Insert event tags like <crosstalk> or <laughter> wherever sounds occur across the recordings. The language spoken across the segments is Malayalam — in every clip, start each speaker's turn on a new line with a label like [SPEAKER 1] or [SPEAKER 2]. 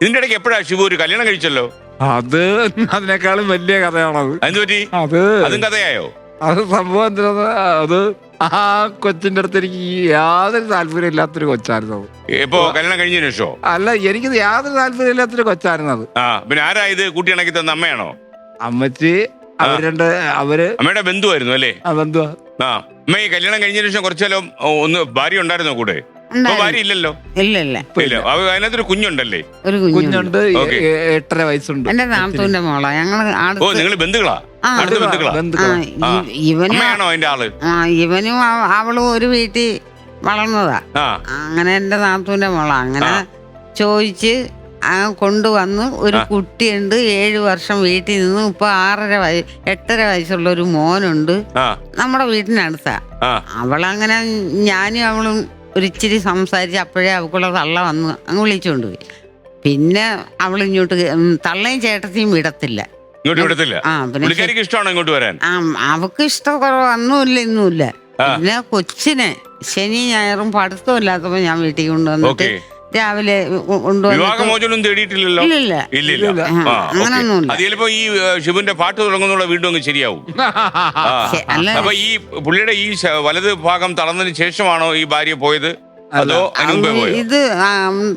[SPEAKER 1] ഇതിന്റെ ഇടയ്ക്ക് എപ്പോഴാ ശിവു ഒരു കല്യാണം കഴിച്ചല്ലോ?
[SPEAKER 2] അത് അതിനേക്കാളും വലിയ കഥയാണത്.
[SPEAKER 1] അതെന്ത് പറ്റി?
[SPEAKER 2] അത്
[SPEAKER 1] അതും കഥയായോ?
[SPEAKER 2] അത് സംഭവം എന്തിനാ അത് ആ കൊച്ചിന്റെ അടുത്ത് എനിക്ക് യാതൊരു താല്പര്യം ഇല്ലാത്തൊരു കൊച്ചായിരുന്നു അത്.
[SPEAKER 1] ഇപ്പോ കല്യാണം കഴിഞ്ഞതിന് ശേഷോ?
[SPEAKER 2] അല്ല എനിക്ക് യാതൊരു താല്പര്യം ഇല്ലാത്തൊരു കൊച്ചായിരുന്നു അത്.
[SPEAKER 1] ആ പിന്നെ ആരാ ഇത്? കൂട്ടിയിണക്കി തന്ന അമ്മയാണോ?
[SPEAKER 2] അമ്മച്ചി അവർ രണ്ട് അവർ
[SPEAKER 1] അമ്മയുടെ ബന്ധുവായിരുന്നു അല്ലേ?
[SPEAKER 2] അതെന്തുവാ
[SPEAKER 1] ആ അമ്മ ഈ കല്യാണം കഴിഞ്ഞതിന് ശേഷം കുറച്ചാലും ഒന്ന് ഭാര്യ ഉണ്ടായിരുന്നോ കൂടെ. ഭാര്യ ഇല്ലല്ലോ
[SPEAKER 3] ഇല്ല ഇല്ല
[SPEAKER 1] ഇല്ല. അവ- അതിനകത്തൊരു കുഞ്ഞുണ്ടല്ലേ?
[SPEAKER 3] ഒരു കുഞ്ഞുണ്ട്.
[SPEAKER 2] കുഞ്ഞുണ്ട് എ- എട്ടര വയസ്സുണ്ട്.
[SPEAKER 3] എന്റെ നാത്തൂന്റെ മോളാ. ഞങ്ങൾ
[SPEAKER 1] ഓ
[SPEAKER 3] അടുത്ത്
[SPEAKER 1] നിങ്ങൾ ബന്ധുക്കളാ?
[SPEAKER 3] ആ,
[SPEAKER 1] അടുത്ത ബന്ധുക്കളാ
[SPEAKER 3] ആ,
[SPEAKER 2] ബന്ധുക്കളാ.
[SPEAKER 1] ആ.
[SPEAKER 3] ഇ- ഇവനും
[SPEAKER 1] അമ്മയാണോ അതിന്റെ ആൾ?
[SPEAKER 3] ആ ഇവനും അവ- അവളും ഒരു വീട്ടിൽ വളർന്നതാ.
[SPEAKER 1] ആ.
[SPEAKER 3] അങ്ങനെ എന്റെ നാത്തൂന്റെ മോളാ. അങ്ങനെ
[SPEAKER 1] ആ.
[SPEAKER 3] ചോദിച്ച് ആ കൊണ്ടുവന്ന് ഒരു
[SPEAKER 1] ആ.
[SPEAKER 3] കുട്ടിയുണ്ട് ഏഴു വർഷം വീട്ടിൽ നിന്ന് ഇപ്പൊ ആറര വയ എട്ടര വയസ്സുള്ള ഒരു മോനുണ്ട്.
[SPEAKER 1] ആ.
[SPEAKER 3] നമ്മുടെ വീട്ടിനടുത്താ.
[SPEAKER 1] ആ.
[SPEAKER 3] അവളങ്ങനെ ഞാനും അവളും ഒരിച്ചിരി സംസാരിച്ച് അപ്പോഴേ അവൾക്കുള്ള തള്ള വന്ന് അങ്ങ് വിളിച്ചുകൊണ്ട് പോയി പിന്നെ അവൾ ഇങ്ങോട്ട് തള്ളയും ചേട്ടത്തിയും വിടത്തില്ല. ആ പിന്നെ
[SPEAKER 1] ഇഷ്ടമാണോ ഇങ്ങോട്ട് വരാൻ?
[SPEAKER 3] ആ അവക്ക് ഇഷ്ടക്കുറവ് അന്നുമില്ല ഇന്നുമില്ല. പിന്നെ കൊച്ചിനെ ശനി ഞായറും പഠിത്തമില്ലാത്തപ്പോ ഞാൻ വീട്ടിൽ കൊണ്ടുവന്നിട്ട് രാവിലെ
[SPEAKER 1] വിവാഹമോചനം തേടിയിട്ടില്ലല്ലോ?
[SPEAKER 3] ഇല്ലില്ല.
[SPEAKER 1] ഇല്ലില്ല.
[SPEAKER 2] ഇല്ല
[SPEAKER 1] ആ,
[SPEAKER 3] അങ്ങനൊന്നുമില്ല.
[SPEAKER 1] അത് ചിലപ്പോ ഈ ഏ, ശിവന്റെ പാട്ട് തുടങ്ങുന്നുള്ള വീണ്ടും അങ്ങ് ശരിയാവും. <laughs> ആ.
[SPEAKER 3] ശെ- അല്ല
[SPEAKER 1] അപ്പൊ ഈ പുള്ളിയുടെ ഈ ശ- വലത് ഭാഗം തളർന്നതിന് ശേഷമാണോ ഈ ഭാര്യ പോയത്? അതോ അതിന് മുമ്പേ പോയോ?
[SPEAKER 3] ഇത് ആ,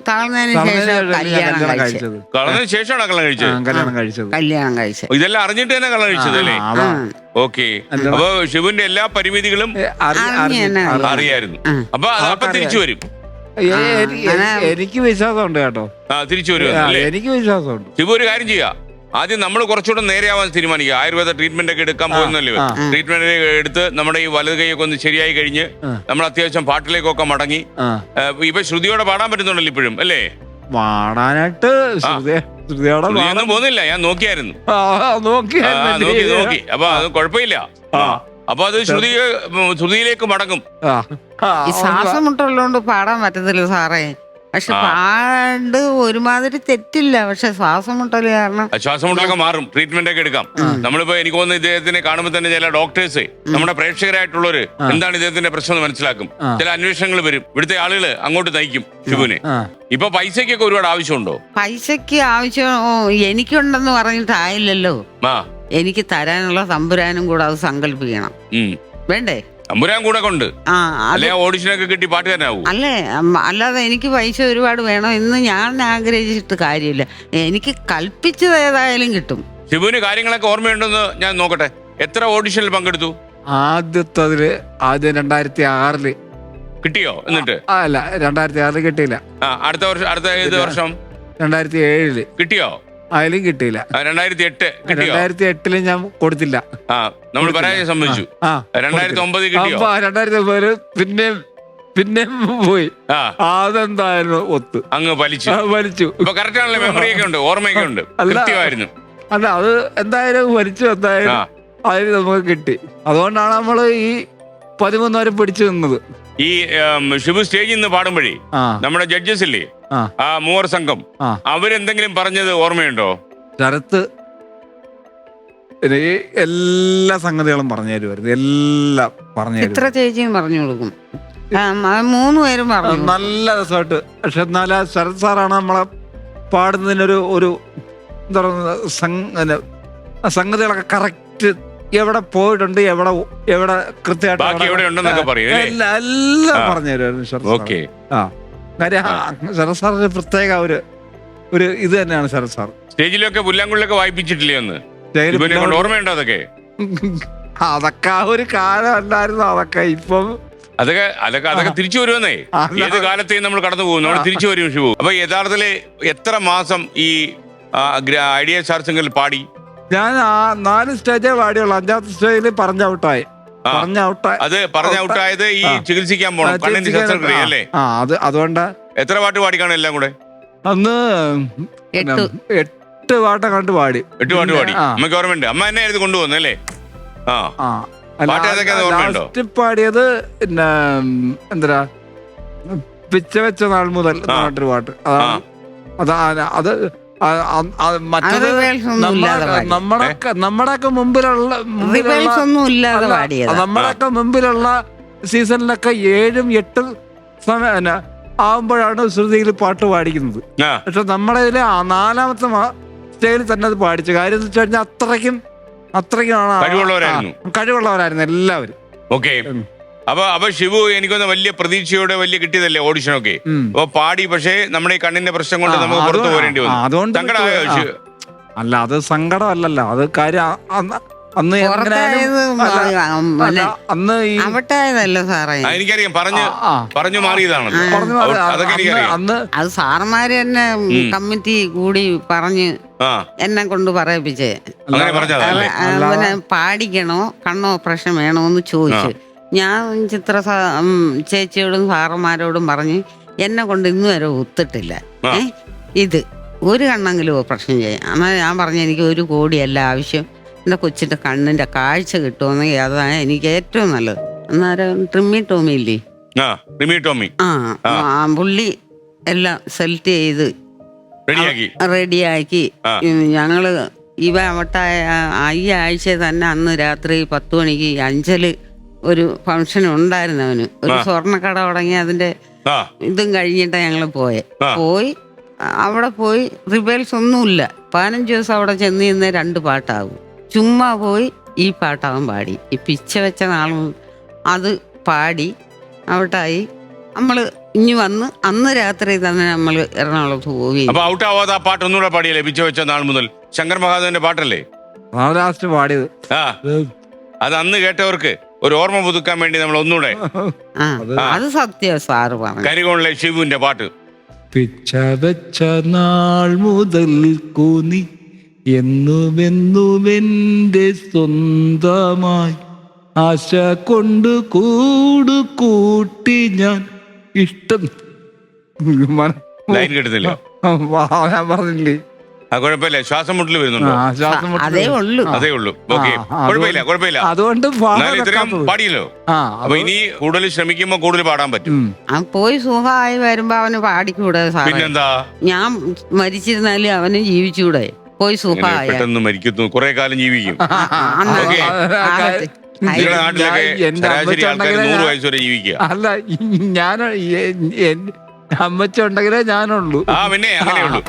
[SPEAKER 3] താഴ്ന്നതിന് ശേഷം കല്യാണം
[SPEAKER 2] കല്യാണം
[SPEAKER 3] കഴിച്ചത്.
[SPEAKER 2] കഴിച്ചത്.
[SPEAKER 1] കളഞ്ഞതിന് ശേഷമാണ് കള്ളം
[SPEAKER 2] ആ,
[SPEAKER 1] കഴിച്ചത്?
[SPEAKER 2] കല്യാണം കഴിച്ചത്.
[SPEAKER 3] കല്യാണം കഴിച്ചത്.
[SPEAKER 1] ഇതെല്ലാം അറിഞ്ഞിട്ട് തന്നെ കള്ളം കഴിച്ചത് അല്ലേ?
[SPEAKER 2] ആ, അതാ.
[SPEAKER 1] ഓക്കെ.
[SPEAKER 2] അല്ല.
[SPEAKER 1] അപ്പൊ ശിവന്റെ എല്ലാ പരിമിതികളും
[SPEAKER 2] ഏ, അറി-
[SPEAKER 3] അറിഞ്ഞ്
[SPEAKER 2] അറിഞ്ഞ്
[SPEAKER 3] തന്നെ
[SPEAKER 2] അറിഞ്ഞ്.
[SPEAKER 1] അറിയായിരുന്നു.
[SPEAKER 3] ആ.
[SPEAKER 1] അപ്പൊ
[SPEAKER 2] അതപ്പൊ
[SPEAKER 1] തിരിച്ചു വരും.
[SPEAKER 2] എനിക്ക് വിശ്വാസമുണ്ട് കേട്ടോ.
[SPEAKER 1] ആ തിരിച്ചു വരും
[SPEAKER 2] ആ,
[SPEAKER 1] അല്ലേ?
[SPEAKER 2] എനിക്ക് വിശ്വാസമുണ്ട്.
[SPEAKER 1] ശിവ ഒരു കാര്യം ചെയ്യാ. ആദ്യം നമ്മൾ കുറച്ചുകൂടെ നേരെയാവാൻ തീരുമാനിക്കുക. ആയുർവേദ ട്രീറ്റ്മെന്റ് ഒക്കെ എടുക്കാൻ പോകുന്നല്ലേ. ട്രീറ്റ്മെന്റ് എടുത്ത് നമ്മുടെ ഈ വലത് കൈയൊക്കെ ഒന്ന് ശരിയായി കഴിഞ്ഞ് നമ്മൾ അത്യാവശ്യം പാട്ടിലേക്കൊക്കെ മടങ്ങി. ഇപ്പൊ ശ്രുതിയോടെ പാടാൻ പറ്റുന്നുണ്ടല്ലോ ഇപ്പോഴും അല്ലേ?
[SPEAKER 2] പാടാനായിട്ട്
[SPEAKER 1] പോകുന്നില്ല. ഞാൻ നോക്കിയായിരുന്നു.
[SPEAKER 2] നോക്കി
[SPEAKER 1] നോക്കി. അപ്പൊ അത് കുഴപ്പമില്ല. അപ്പൊ അത് ശ്രുതി ശ്രുതിയിലേക്ക് മടങ്ങും.
[SPEAKER 3] ഈ ശ്വാസം മുട്ടുള്ളതുകൊണ്ട് പാടാൻ പറ്റത്തില്ല സാറേ. പക്ഷെ പാണ്ട് ഒരുമാതിരി തെറ്റില്ല. പക്ഷെ ശ്വാസം മുട്ടൽ കാരണം
[SPEAKER 1] ശ്വാസം മുട്ടലൊക്കെ മാറും. ട്രീറ്റ്മെന്റ് ഒക്കെ എടുക്കാം. നമ്മളിപ്പോ എനിക്ക് തോന്നുന്നു ഇദ്ദേഹത്തിനെ കാണുമ്പോൾ തന്നെ ചില ഡോക്ടേഴ്സ് നമ്മുടെ പ്രേക്ഷകരായിട്ടുള്ളവര് എന്താണ് ഇദ്ദേഹത്തിന്റെ പ്രശ്നം എന്ന് മനസ്സിലാക്കും. ചില അന്വേഷണങ്ങൾ വരും. ഇവിടുത്തെ ആളുകൾ അങ്ങോട്ട് നയിക്കും ശിവനെ ഇപ്പൊ പൈസക്കൊക്കെ ഒരുപാട് ആവശ്യമുണ്ടോ?
[SPEAKER 3] പൈസക്ക് ആവശ്യം എനിക്കുണ്ടെന്ന് പറഞ്ഞിട്ട് ആയില്ലല്ലോ.
[SPEAKER 1] ആ.
[SPEAKER 3] എനിക്ക് തരാനുള്ള തമ്പുരാനും കൂടെ അത് സങ്കല്പിക്കണം. വേണ്ടേ?
[SPEAKER 1] തമ്പുരാൻ കൂടെ കൊണ്ട്.
[SPEAKER 3] ആ അത്
[SPEAKER 1] അല്ലെ ഓഡിഷനൊക്കെ കിട്ടി പാട്ടുകാരനാവൂ?
[SPEAKER 3] അല്ലേ? അല്ലാതെ എനിക്ക് പൈസ ഒരുപാട് വേണം എന്ന് ഞാൻ ആഗ്രഹിച്ചിട്ട് കാര്യമില്ല. എനിക്ക് കൽപ്പിച്ചത് ഏതായാലും കിട്ടും.
[SPEAKER 1] ശിവുവിന് കാര്യങ്ങളൊക്കെ ഓർമ്മയുണ്ടെന്ന് ഞാൻ നോക്കട്ടെ. എത്ര ഓഡിഷനിൽ പങ്കെടുത്തു?
[SPEAKER 2] ആദ്യത്തതിൽ ആദ്യം രണ്ടായിരത്തി ആറിൽ
[SPEAKER 1] കിട്ടിയോ എന്നിട്ട്?
[SPEAKER 2] ആ, അല്ല രണ്ടായിരത്തി ആറിൽ കിട്ടിയില്ല.
[SPEAKER 1] ആ അടുത്ത വർഷം അടുത്ത ഏത് വർഷം?
[SPEAKER 2] രണ്ടായിരത്തി ഏഴിൽ
[SPEAKER 1] കിട്ടിയോ?
[SPEAKER 2] അതിലും കിട്ടിയില്ല.
[SPEAKER 1] രണ്ടായിരത്തി എട്ട് കിട്ടിയോ?
[SPEAKER 2] രണ്ടായിരത്തി എട്ടിൽ ഞാൻ കൊടുത്തില്ല.
[SPEAKER 1] ആ നമ്മൾ പരാജയം സംബന്ധിച്ചു
[SPEAKER 2] ആ
[SPEAKER 1] രണ്ടായിരത്തി ഒമ്പതിൽ കിട്ടിയോ?
[SPEAKER 2] അപ്പൊ രണ്ടായിരത്തി ഒമ്പതിൽ പിന്നെയും പിന്നെയും പോയി.
[SPEAKER 1] ആ.
[SPEAKER 2] അതെന്തായിരുന്നു ഒത്ത്.
[SPEAKER 1] അങ്ങ് വലിച്ചു
[SPEAKER 2] ആ, വലിച്ചു
[SPEAKER 1] ഇപ്പൊ കറക്റ്റ് ആണല്ലോ? മെമ്മറിയൊക്കെ ഉണ്ട് ഓർമ്മയൊക്കെ ഉണ്ട്.
[SPEAKER 2] അല്ല.
[SPEAKER 1] കൃത്യമായിരുന്നു.
[SPEAKER 2] അല്ല അത് എന്തായാലും വലിച്ചു എന്തായാലും
[SPEAKER 1] ആ.
[SPEAKER 2] അതിന് നമുക്ക് കിട്ടി. അതുകൊണ്ടാണ് നമ്മൾ ഈ പതിമൂന്ന് വരെ പിടിച്ചു നിന്നത്.
[SPEAKER 1] ഈ ഉം, ശിവു സ്റ്റേജിൽ നിന്ന് പാടുമ്പോഴേ
[SPEAKER 2] ആ.
[SPEAKER 1] നമ്മുടെ ജഡ്ജസ് ഇല്ലേ?
[SPEAKER 2] ആ.
[SPEAKER 1] ആ മൂവർ സംഘം. അവരെന്തെങ്കിലും പറഞ്ഞത് ഓർമ്മയുണ്ടോ?
[SPEAKER 2] ശരത്ത് എല്ലാ സംഗതികളും പറഞ്ഞു തരുമായിരുന്നു. എല്ലാം പറഞ്ഞു
[SPEAKER 3] ഇത്ര
[SPEAKER 2] തരും
[SPEAKER 3] ചേച്ചിയും പറഞ്ഞു കൊടുക്കും. ആ, മൂന്ന് പേരും പറഞ്ഞു
[SPEAKER 2] നല്ല രസമായിട്ട്. പക്ഷെ എന്നാല ശരത് സാറാണ് നമ്മളെ പാടുന്നതിനൊരു ഒരു എന്താ പറയുക സംഗതികളൊക്കെ കറക്റ്റ് എവിടെ പോയിട്ടുണ്ട് എവിടെ എവിടെ കൃത്യമായിട്ട്
[SPEAKER 1] ബാക്കി എവിടെ ഉണ്ടെന്നൊക്കെ പറയും അല്ലേ?
[SPEAKER 2] എല്ലാം എല്ലാം പറഞ്ഞു തരുമായിരുന്നു ശരത് ആ. കാര്യം ആ ശരത് സാറിന് പ്രത്യേക ഒരു ഒരു ഇത് തന്നെയാണ് ശരത് സാർ.
[SPEAKER 1] സ്റ്റേജിലൊക്കെ പുല്ലാങ്കുള്ളിലൊക്കെ വായിപ്പിച്ചിട്ടില്ലേ ഒന്ന്
[SPEAKER 2] ജയിലിൽ
[SPEAKER 1] ഇവനെ കൊണ്ട്
[SPEAKER 2] പിള്ളേർ-
[SPEAKER 1] ഓർമ്മയുണ്ടോ അതൊക്കെ?
[SPEAKER 2] അതൊക്കെ ആ ഒരു കാലമല്ലായിരുന്നു അതൊക്കെ ഇപ്പം
[SPEAKER 1] അതൊക്കെ അതൊക്കെ അതൊക്കെ തിരിച്ചു വരുമെന്നേ.
[SPEAKER 2] അല്ല.
[SPEAKER 1] ഏത് കാലത്തെയും നമ്മൾ കടന്നു പോകും നമ്മൾ തിരിച്ചു വരും ശിവു അപ്പൊ യഥാർത്ഥത്തിൽ എത്ര മാസം ഈ ആ, ഗ്ര- ഐഡിയ സിംഗിൽ പാടി?
[SPEAKER 2] ഞാൻ ആ നാല് സ്റ്റേജേ പാടിയുള്ളൂ. അഞ്ചാമത്തെ സ്റ്റേജിൽ
[SPEAKER 1] ആ.
[SPEAKER 2] പറഞ്ഞ ഔട്ടായി.
[SPEAKER 1] അത് പറഞ്ഞ ഔട്ടായത് ഈ ചികിത്സിക്കാൻ പോണം. കണ്ണിന്റെ ശസ്ത്രക്രിയ അല്ലേ?
[SPEAKER 2] ആ അത് അതുകൊണ്ട്
[SPEAKER 1] എത്ര പാട്ട് പാടിക്കാണ് എല്ലാം കൂടെ?
[SPEAKER 2] അന്ന്
[SPEAKER 3] എട്ട്.
[SPEAKER 2] പാട്ട കണ്ട് പാടി.
[SPEAKER 1] എട്ട് പാട്ട് പാടി. അമ്മയ്ക്ക് ഓർമ്മയുണ്ട്. അമ്മ എന്നെ എഴുതി കൊണ്ടുപോകുന്നത് അല്ലേ? ആ?
[SPEAKER 2] ലാസ്റ്റ് പാടിയത് പിന്നെ എന്താ പിച്ച വെച്ച നാൾ മുതൽ പാട്ട്. അതാണ് അത് ആ മറ്റത് നമ്മളൊക്കെ മുമ്പിലുള്ള നമ്മുടെയൊക്കെ മുമ്പിലുള്ള സീസണിലൊക്കെ ഏഴും എട്ടും സമയം ആവുമ്പോഴാണ് ശ്രുതിയിൽ പാട്ട് പാടിക്കുന്നത്. പക്ഷെ നമ്മുടെ ഇതിൽ നാലാമത്തെ സ്റ്റേജിൽ തന്നെ അത് പാടിച്ചു. കാര്യം എന്ന് വെച്ച് കഴിഞ്ഞാൽ അത്രയ്ക്കും അത്രയ്ക്കും
[SPEAKER 1] കഴിവുള്ളവരായിരുന്നു.
[SPEAKER 2] കഴിവുള്ളവരായിരുന്നു എല്ലാവരും.
[SPEAKER 1] ഓക്കെ. അപ്പൊ അപ്പൊ ശിവു എനിക്കൊന്ന് വലിയ പ്രതീക്ഷയോടെ വലിയ കിട്ടിയതല്ലേ ഓഡിഷനൊക്കെ. അപ്പൊ പാടി പക്ഷേ നമ്മുടെ ഈ കണ്ണിന്റെ പ്രശ്നം കൊണ്ട് നമുക്ക് പുറത്തു പോരേണ്ടി വന്നു.
[SPEAKER 2] അതുകൊണ്ട്
[SPEAKER 1] സങ്കടമായോ.
[SPEAKER 2] അല്ല അത് സങ്കടമല്ലല്ലോ. അത് കാര്യം അന്ന് അന്ന്
[SPEAKER 3] പുറത്തായത്
[SPEAKER 2] അല്ല, അന്ന് ഈ
[SPEAKER 1] എനിക്കറിയാം. പറഞ്ഞു. പറഞ്ഞു മാറിയതാണ്
[SPEAKER 2] അന്ന്
[SPEAKER 3] അത് സാറന്മാര് തന്നെ കമ്മിറ്റി കൂടി പറഞ്ഞ് എന്നെ കൊണ്ട് പറയിപ്പിച്ചേ. പാടിക്കണോ കണ്ണോ ഓപ്പറേഷൻ വേണോന്ന് ചോദിച്ചു. ഞാൻ ചിത്ര ചേച്ചിയോടും സാറന്മാരോടും പറഞ്ഞ് എന്നെ കൊണ്ട് ഇന്ന് വരെ ഒത്തിട്ടില്ല. ഏ? ഇത് ഒരു കണ്ണെങ്കിലും ഓപ്പറേഷൻ ചെയ്യാം എന്നാൽ ഞാൻ പറഞ്ഞു എനിക്ക് ഒരു കോടിയല്ല ആവശ്യം. എന്റെ കൊച്ചിന്റെ കണ്ണിന്റെ കാഴ്ച കിട്ടുമെന്നെങ്കിൽ അതാണ് എനിക്ക് ഏറ്റവും നല്ലത്. അന്നേരം ട്രിമ്മി ടോമി ഇല്ലേ?
[SPEAKER 1] ആ
[SPEAKER 3] പുള്ളി എല്ലാം സെലക്ട് ചെയ്ത്
[SPEAKER 1] റെഡിയാക്കി.
[SPEAKER 3] ഞങ്ങൾ ഇവ അവട്ടായ ഈ ആഴ്ച തന്നെ അന്ന് രാത്രി പത്ത് മണിക്ക് അഞ്ചൽ ഒരു ഫംഗ്ഷൻ ഉണ്ടായിരുന്നു അവന്. ഒരു
[SPEAKER 1] സ്വർണക്കട
[SPEAKER 3] സ്വർണക്കട തുടങ്ങി അതിന്റെ ഇതും കഴിഞ്ഞിട്ട് ഞങ്ങൾ പോയെ. പോയി അവിടെ പോയി റിബേൽസ് ഒന്നുമില്ല. പതിനഞ്ച് ദിവസം അവിടെ ചെന്ന് ചെന്ന് രണ്ട് പാട്ടാകും. ചുമ്മാ പോയി ഈ പാട്ടാവും പാടി. ഈ പിച്ച വെച്ച നാളും അത് പാടി അവിട്ടായി നമ്മൾ ഇനി വന്ന് അന്ന് രാത്രി തന്നെ നമ്മൾ എറണാകുളത്ത് പോവുകയും
[SPEAKER 1] അപ്പൊ ഔട്ട് ആവാതെ ആ പാട്ട് ഒന്നുകൂടെ പാടിയല്ലേ? പിച്ച വെച്ച നാൾ മുതൽ. ശങ്കർ മഹാദേവന്റെ പാട്ടല്ലേ?
[SPEAKER 2] ആ ലാസ്റ്റ് പാടിയത്.
[SPEAKER 1] ആ. അത് അന്ന് കേട്ടവർക്ക് ഒരു ഓർമ്മ പുതുക്കാൻ വേണ്ടി നമ്മൾ ഒന്നുകൂടെ
[SPEAKER 3] ആ അത് സത്യം സാറ് പറഞ്ഞു
[SPEAKER 1] കരികോണിലെ ശിവുവിന്റെ പാട്ട്.
[SPEAKER 2] പിച്ച വെച്ച നാൾ മുതൽ കൂനി എന്നുമെന്നുമെന്റെ സ്വന്തമായി ആശ കൊണ്ട് കൂട് കൂട്ടി ഞാൻ ഇഷ്ടം. മന-
[SPEAKER 1] ലൈൻ കിട്ടുന്നില്ല
[SPEAKER 2] വാ, ഞാൻ പറഞ്ഞില്ലേ?
[SPEAKER 1] കുഴപ്പമില്ല ശ്വാസം മുട്ടൽ വരുന്നുണ്ടോ
[SPEAKER 2] ആ, ശ്വാസം മുട്ടൽ.
[SPEAKER 3] അതേ ഉള്ളൂ
[SPEAKER 1] അതേ ഉള്ളൂ ഓക്കെ
[SPEAKER 2] ആ, ആ,
[SPEAKER 1] കുഴപ്പമില്ല കുഴപ്പമില്ല
[SPEAKER 2] അതുകൊണ്ട് പാടാൻ
[SPEAKER 1] എന്നാലും ഇത്രയും
[SPEAKER 2] വെക്കാത്തത്.
[SPEAKER 1] പാടിയല്ലോ
[SPEAKER 2] ആ
[SPEAKER 1] അപ്പൊ ഇനി കൂടുതൽ ശ്രമിക്കുമ്പോ കൂടുതൽ പാടാൻ പറ്റും
[SPEAKER 2] ഉം.
[SPEAKER 3] അവൻ പോയി സുഖമായി വരുമ്പോ അവന് പാടിക്കൂടെ സാറേ
[SPEAKER 1] പിന്നെന്താ
[SPEAKER 3] ഞാൻ മരിച്ചിരുന്നാലും അവന് ജീവിച്ചൂടെ പോയി
[SPEAKER 1] ഇങ്ങനെ
[SPEAKER 3] സുഖമായ
[SPEAKER 1] പെട്ടെന്ന് മരിക്കുന്നു കുറെ കാലം ജീവിക്കും
[SPEAKER 3] അന്ന്
[SPEAKER 1] ഓക്കേ.
[SPEAKER 3] ആകട്ടെ.
[SPEAKER 1] നിങ്ങളുടെ നാട്ടിലൊക്കെ
[SPEAKER 2] ഞാൻ- എന്റെ
[SPEAKER 1] ശരാശരി ആൾക്കാർ
[SPEAKER 2] അമ്മച്ചുണ്ടെങ്കിലേ
[SPEAKER 1] നൂറ് വയസ്സ് വരെ ജീവിക്കുക
[SPEAKER 2] അല്ല ഞാൻ അമ്മച്ച ഉണ്ടെങ്കിലേ ഞാനുള്ളൂ
[SPEAKER 1] ആ പിന്നെ അങ്ങനെയുള്ളൂ